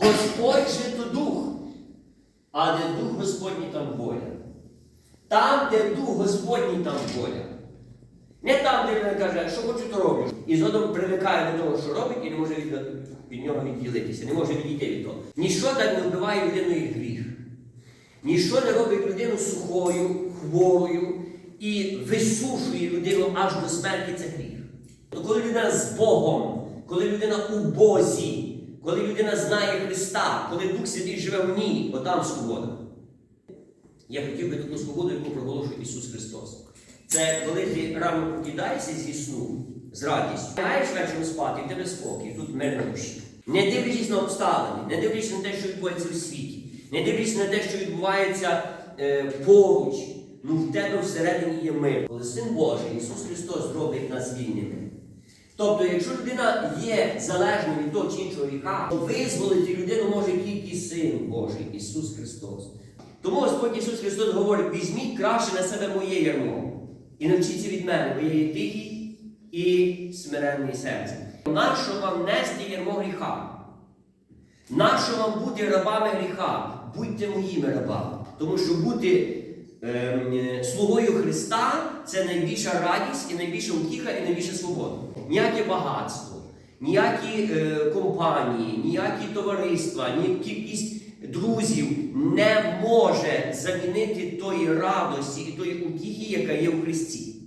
Господь же то дух, а де дух Господній там воля. Там, де дух Господній, там воля. Не там, де людина каже, що хочу, то роблю. І згодом привикає до того, що робить, і не може від, від нього відділитися, не може відійти від того. Ніщо так не вбиває людину, як гріх. Ніщо не робить людину сухою, хворою і висушує людину аж до смерті це гріх. То коли людина з Богом, коли людина у Бозі, коли людина знає Христа, коли Дух Святий живе в ній, отам свобода. Я хотів би таку свободу, яку проголошує Ісус Христос. Це коли ти рано прокидаєшся зі сну, з радістю, лягаєш вечором спати, і в тебе спокій, тут мир на душі. Не дивлячись на обставини, не дивлячись на те, що відбувається у світі, не дивлячись на те, що відбувається е, поруч, ну в тебе всередині є мир. Коли Син Божий, Ісус Христос зробить нас вільними. Тобто, якщо людина є залежною від того чи іншого гріха, то визволити людину може тільки Син Божий, Ісус Христос. Тому Господь Ісус Христос говорить, візьміть краще на себе моє ярмо і навчіться від мене, бо я є тихий і смиренний серцем. Нащо вам нести ярмо гріха? Нащо вам бути рабами гріха? Будьте моїми рабами. Тому що бути слугою Христа це найбільша радість і найбільша утіха, і найбільша свобода. Ніяке багатство, ніякі е, компанії, ніякі товариства, ні кількість друзів не може замінити тої радості і тої утіхи, яка є в Христі.